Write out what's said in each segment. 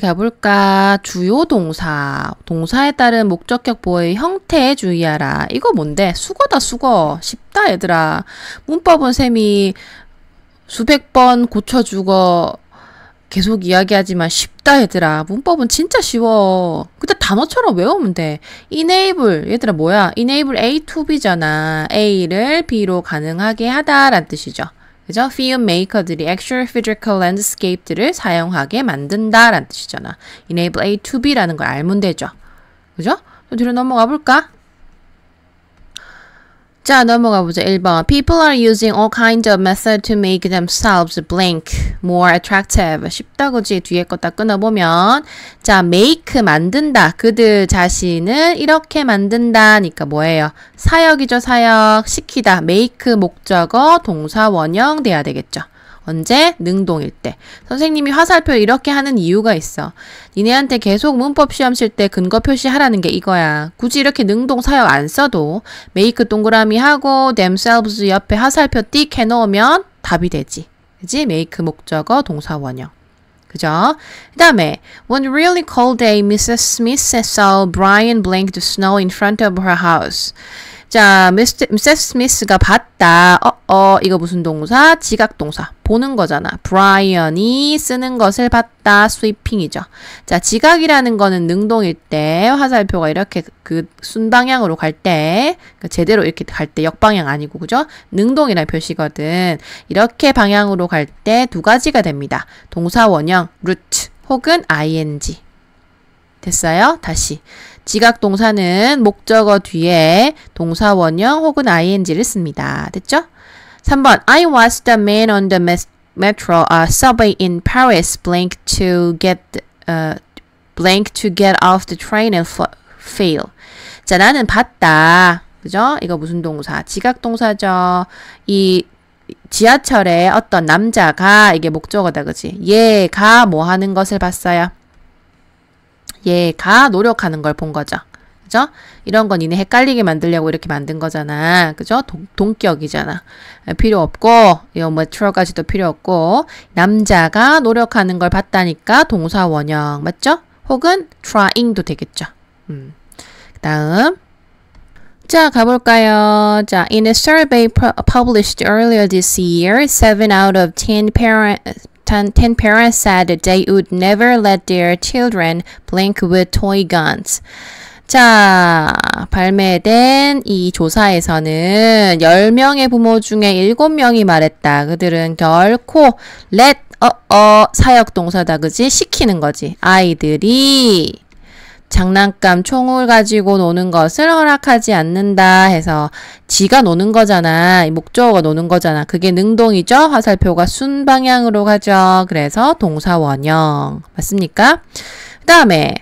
가볼까? 주요 동사. 동사에 따른 목적격 보호의 형태에 주의하라. 이거 뭔데? 수거다, 수거. 쉽다, 얘들아. 문법은 셈이 수백 번 고쳐주고 계속 이야기하지만 쉽다, 얘들아. 문법은 진짜 쉬워. 근데 단어처럼 외우면 돼. enable. 얘들아, 뭐야? enable A to B잖아. A를 B로 가능하게 하다라는 뜻이죠. 그죠? film maker들이 actual physical landscape들을 사용하게 만든다 라는 뜻이잖아. enable A to B라는 걸 알면 되죠. 그죠? 또 뒤로 넘어가 볼까? 자, 넘어가 보자. 1번. People are using all kinds of methods to make themselves blank more attractive. 쉽다, 그지? 뒤에 거딱 끊어보면. 자, make, 만든다. 그들 자신을 이렇게 만든다니까 뭐예요? 사역이죠, 사역. 시키다. make 목적어, 동사, 원형 돼야 되겠죠. 언제? 능동일 때. 선생님이 화살표 이렇게 하는 이유가 있어. 니네한테 계속 문법 시험 칠 때 근거 표시하라는 게 이거야. 굳이 이렇게 능동 사역 안 써도 make 동그라미 하고 themselves 옆에 화살표 띡 해놓으면 답이 되지. 그지? make 목적어 동사 원형. 그죠? 그 다음에 One really cold day, Mrs. Smith saw Brian blink the snow in front of her house. 자, 미세스 스미스가 봤다. 어, 어, 이거 무슨 동사? 지각 동사. 보는 거잖아. 브라이언이 쓰는 것을 봤다. 스위핑이죠. 자, 지각이라는 거는 능동일 때 화살표가 이렇게 그 순방향으로 갈 때, 그 제대로 이렇게 갈 때 역방향 아니고, 그죠? 능동이라는 표시거든. 이렇게 방향으로 갈 때 두 가지가 됩니다. 동사 원형, 루트 혹은 ing. 됐어요? 다시. 지각 동사는 목적어 뒤에 동사 원형 혹은 ing를 씁니다. 됐죠? 3번 I watched the man on the metro uh, subway in Paris blink to get uh, blank to get off the train and fail. 자, 나는 봤다. 그죠? 이거 무슨 동사? 지각 동사죠. 이 지하철에 어떤 남자가 이게 목적어다. 그지? 얘가 뭐 하는 것을 봤어요? 얘가 노력하는 걸 본 거죠. 그죠? 이런 건 니네 헷갈리게 만들려고 이렇게 만든 거잖아. 그죠? 동, 동격이잖아. 필요 없고, 이거 뭐 트러까지도 필요 없고, 남자가 노력하는 걸 봤다니까 동사 원형. 맞죠? 혹은 trying도 되겠죠. 음. 그 다음. 자, 가볼까요? 자, in a survey published earlier this year, 7 out of 10 parents 10, 10 parents said they would never let their children blink with toy guns. 자, 발매된 이 조사에서는 10명의 부모 중에 7명이 말했다. 그들은 결코 let, 어, 어, 사역동사다. 그지? 시키는 거지. 아이들이 장난감 총을 가지고 노는 것을 허락하지 않는다 해서 지가 노는 거잖아. 목적어가 노는 거잖아. 그게 능동이죠. 화살표가 순 방향으로 가죠. 그래서 동사 원형. 맞습니까? 그 다음에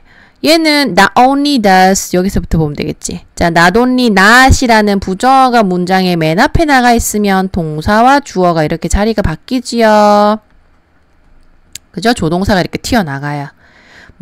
얘는 not only does 여기서부터 보면 되겠지. 자, not only not이라는 부정어가 문장의 맨 앞에 나가 있으면 동사와 주어가 이렇게 자리가 바뀌지요. 그죠? 조동사가 이렇게 튀어나가요.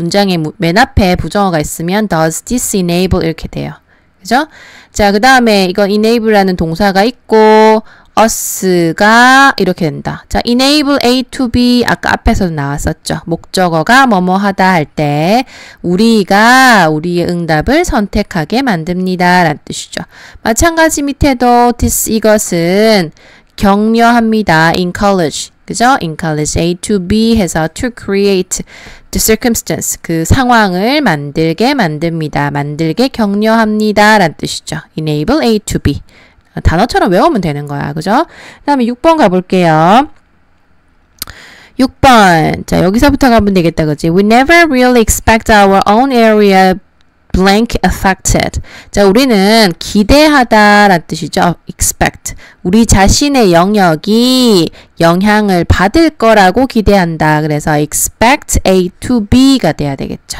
문장의 맨 앞에 부정어가 있으면 does this enable 이렇게 돼요. 그죠? 자, 그 다음에 이건 enable라는 동사가 있고 us가 이렇게 된다. 자, enable A to B 아까 앞에서도 나왔었죠. 목적어가 뭐뭐 하다 할 때 우리가 우리의 응답을 선택하게 만듭니다. 라는 뜻이죠. 마찬가지 밑에도 this 이것은 격려합니다. encourage 그죠? encourage A to B 해서 to create the circumstance 그 상황을 만들게 만듭니다. 만들게 격려합니다. 라는 뜻이죠. enable A to B 단어처럼 외우면 되는 거야. 그죠? 그 다음에 6번 가볼게요. 6번. 자, 여기서부터 가면 되겠다. 그지? We never really expect our own area blank affected. 자, 우리는 기대하다라는 뜻이죠. expect. 우리 자신의 영역이 영향을 받을 거라고 기대한다. 그래서 expect A to B가 돼야 되겠죠.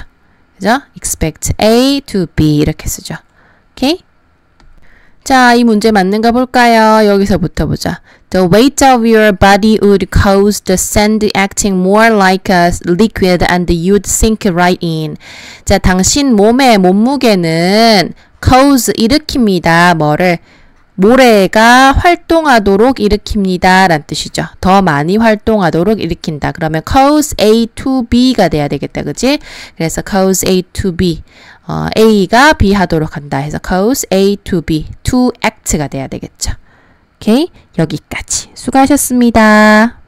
그죠? expect A to B 이렇게 쓰죠. 오케이? 자, 이 문제 맞는가 볼까요? 여기서부터 보자. The weight of your body would cause the sand acting more like a liquid and you'd sink right in. 자, 당신 몸의 몸무게는 cause 일으킵니다. 뭐를? 모래가 활동하도록 일으킵니다. 란 뜻이죠. 더 많이 활동하도록 일으킨다. 그러면 cause A to B가 돼야 되겠다. 그지? 그래서 cause A to B. 어, A가 B 하도록 한다 해서 cause A to B. to act가 돼야 되겠죠. 오케이? 여기까지. 수고하셨습니다.